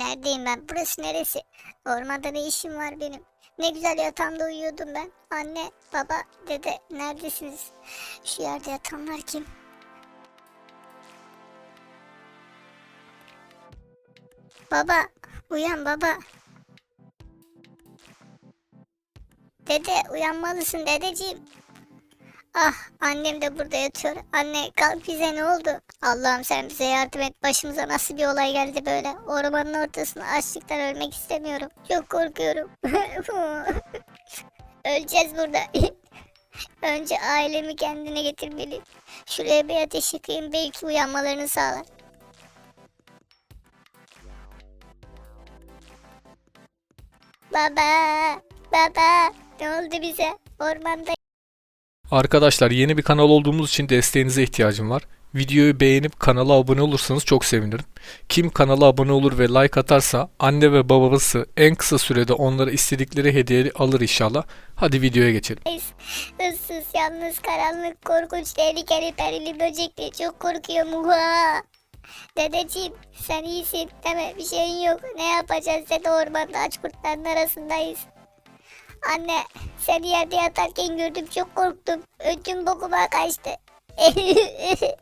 Neredeyim ben? Burası neresi? Ormanda ne işim var benim? Ne güzel yatağımda uyuyordum ben. Anne, baba, dede neredesiniz? Şu yerde yatanlar kim? Baba, uyan baba. Dede uyanmalısın dedeciğim. Ah annem de burada yatıyor. Anne kalk bize ne oldu? Allah'ım sen bize yardım et. Başımıza nasıl bir olay geldi böyle? Ormanın ortasında açlıktan ölmek istemiyorum. Çok korkuyorum. Öleceğiz burada. Önce ailemi kendine getirmeliyim. Şuraya bir ateş yakayım belki uyanmalarını sağlar. Baba, baba, ne oldu bize? Ormanda Arkadaşlar yeni bir kanal olduğumuz için desteğinize ihtiyacım var. Videoyu beğenip kanala abone olursanız çok sevinirim. Kim kanala abone olur ve like atarsa anne ve babası en kısa sürede onlara istedikleri hediyeyi alır inşallah. Hadi videoya geçelim. Issız, yalnız, karanlık, korkunç, tehlikeli, perili, böcekli. Çok korkuyorum. Dedeciğim sen iyisin mi? Bir şeyin yok. Ne yapacağız dede ormanda aç kurtların arasındayız. Anne seni yerde yatarken gördüm çok korktum. Ötüm bokuma kaçtı.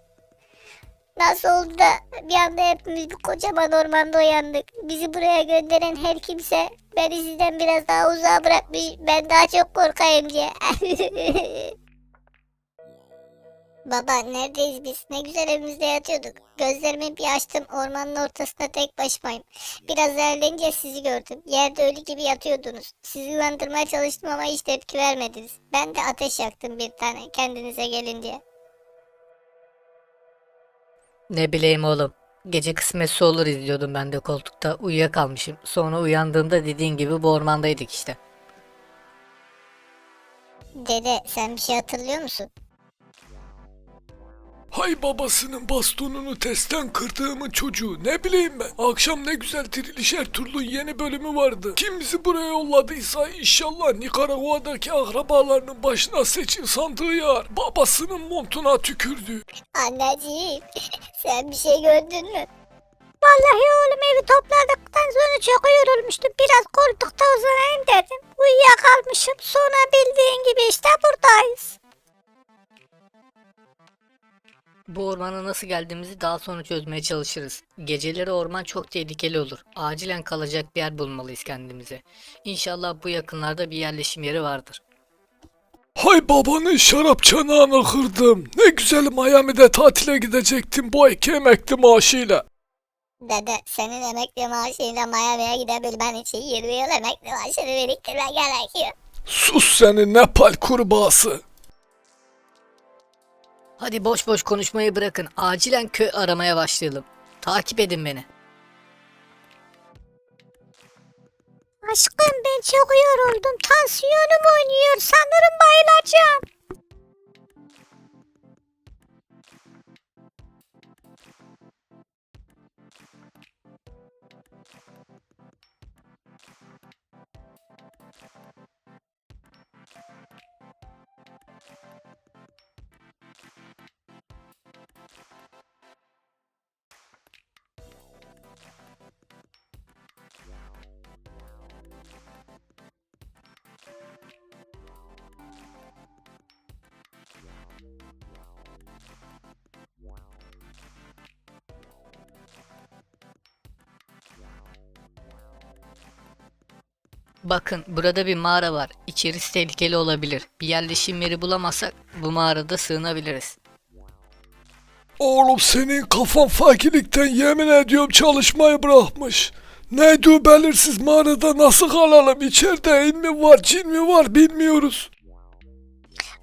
Nasıl oldu da bir anda hepimiz bir kocaman ormanda uyandık. Bizi buraya gönderen her kimse beni sizden biraz daha uzağa bırakmış. Ben daha çok korkayım diye. Baba neredeyiz biz? Ne güzel evimizde yatıyorduk. Gözlerimi bir açtım ormanın ortasında tek başımayım. Biraz ilerleyince sizi gördüm. Yerde ölü gibi yatıyordunuz. Sizi uyandırmaya çalıştım ama hiç tepki vermediniz. Ben de ateş yaktım bir tane kendinize gelin diye. Ne bileyim oğlum. Gece kısmetse olur izliyordum ben de koltukta. Uyuyakalmışım. Sonra uyandığımda dediğin gibi bu ormandaydık işte. Dede sen bir şey hatırlıyor musun? Hay babasının bastonunu testten kırdığımın çocuğu ne bileyim ben. Akşam ne güzel Diriliş Ertuğrul'un yeni bölümü vardı. Kim bizi buraya yolladıysa inşallah Nikaragua'daki akrabalarının başına seçim sandığı yar. Babasının montuna tükürdü. Anneciğim sen bir şey gördün mü? Vallahi oğlum evi topladıktan sonra çok yorulmuştum. Biraz koltukta uzanayım dedim. Uyuyakalmışım. Sonra bildiğin gibi işte buradayız. Bu ormana nasıl geldiğimizi daha sonra çözmeye çalışırız. Geceleri orman çok tehlikeli olur. Acilen kalacak bir yer bulmalıyız kendimize. İnşallah bu yakınlarda bir yerleşim yeri vardır. Hay babanın şarap çanağını kırdım. Ne güzel Miami'de tatile gidecektim bu iki emekli maaşıyla. Dede senin emekli maaşıyla Miami'ye gidebilmen için 20 yıl emekli maaşını biriktirmen gerekiyor. Sus seni Nepal kurbağası. Hadi boş boş konuşmayı bırakın. Acilen köy aramaya başlayalım. Takip edin beni. Aşkım ben çok yoruldum. Tansiyonum oynuyor. Sanırım bayılacağım. Bakın burada bir mağara var. İçerisi tehlikeli olabilir. Bir yerleşim yeri bulamazsak bu mağarada sığınabiliriz. Oğlum senin kafan fakirlikten yemin ediyorum çalışmayı bırakmış. Neydi o belirsiz mağarada nasıl kalalım? İçeride in mi var, cin mi var bilmiyoruz.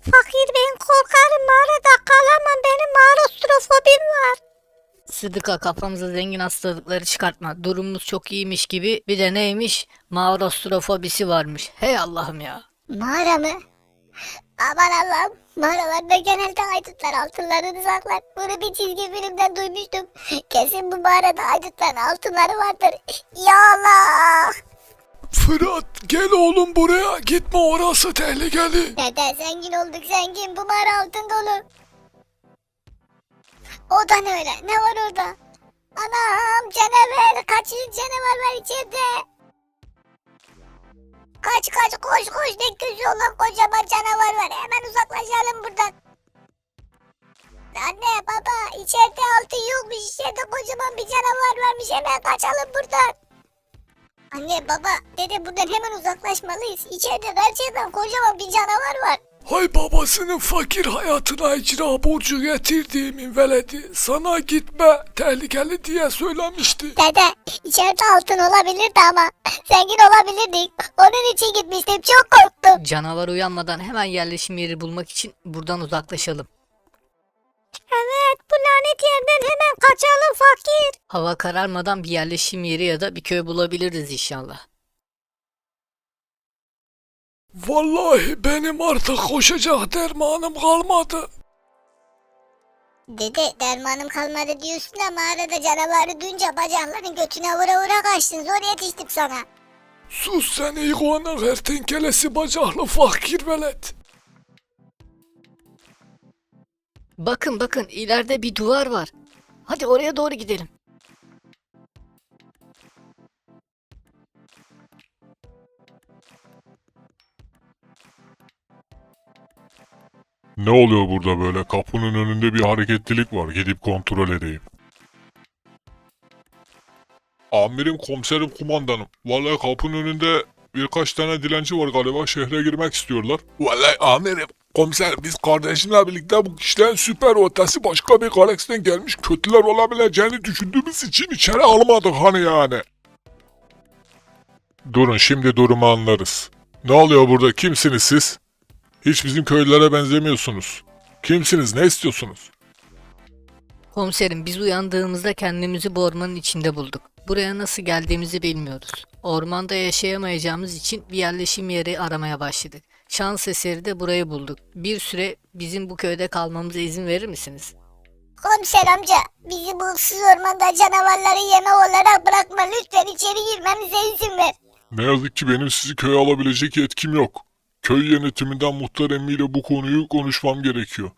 Fakir ben korkarım. Mağarada Sıdıka kafamıza zengin hastalıkları çıkartma. Durumumuz çok iyiymiş gibi bir de neymiş? Mağarostrofobisi varmış. Hey Allah'ım ya. Mağara mı? Aman Allah'ım. Mağaralarda genelde haydutlar altınlarını saklar. Bunu bir çizgi filmden duymuştum. Kesin bu mağarada haydutların altınları vardır. Ya Allah. Fırat gel oğlum buraya. Gitme orası tehlikeli. Dede zengin olduk zengin. Bu mağara altın dolu. O da ne öyle? Ne var orada? Anam canavar kaçın canavar var içeride. Kaç kaç koş koş ne gözü olan kocaman canavar var hemen uzaklaşalım buradan. Anne baba içeride altın yokmuş içeride kocaman bir canavar varmış hemen kaçalım buradan. Anne baba dede buradan hemen uzaklaşmalıyız. İçeride gerçekten kocaman bir canavar var. Hay babasının fakir hayatına icra borcu getirdiğimin veledi sana gitme tehlikeli diye söylemişti. Dede içeride altın olabilirdi ama zengin olabilirdik. Onun için gitmiştim çok korktum. Canavar uyanmadan hemen yerleşim yeri bulmak için buradan uzaklaşalım. Evet bu lanet yerden hemen kaçalım fakir. Hava kararmadan bir yerleşim yeri ya da bir köy bulabiliriz inşallah. Vallahi benim artık koşacak dermanım kalmadı. Dede dermanım kalmadı diyorsun ama arada canavarı duyunca bacakların götüne vura vura kaçtın zor yetiştim sana. Sus sen iguana kertenkelesi bacaklı fakir velet. Bakın bakın ileride bir duvar var. Hadi oraya doğru gidelim. Ne oluyor burada böyle? Kapının önünde bir hareketlilik var. Gidip kontrol edeyim. Amirim, komiserim, kumandanım. Vallahi kapının önünde birkaç tane dilenci var galiba. Şehre girmek istiyorlar. Vallahi amirim, komiser biz kardeşimle birlikte bu kişilerin süper ötesi başka bir galaksten gelmiş kötüler olabileceğini düşündüğümüz için içeri almadık hani yani. Durun şimdi durumu anlarız. Ne oluyor burada? Kimsiniz siz? Hiç bizim köylülere benzemiyorsunuz. Kimsiniz? Ne istiyorsunuz? Komiserim biz uyandığımızda kendimizi bu ormanın içinde bulduk. Buraya nasıl geldiğimizi bilmiyoruz. Ormanda yaşayamayacağımız için bir yerleşim yeri aramaya başladık. Şans eseri de burayı bulduk. Bir süre bizim bu köyde kalmamıza izin verir misiniz? Komiser amca bizi bu ıssız ormanda canavarları yeme olarak bırakma lütfen içeri girmemize izin ver. Ne yazık ki benim sizi köye alabilecek yetkim yok. Köy yönetiminden muhtar emmiyle bu konuyu konuşmam gerekiyor.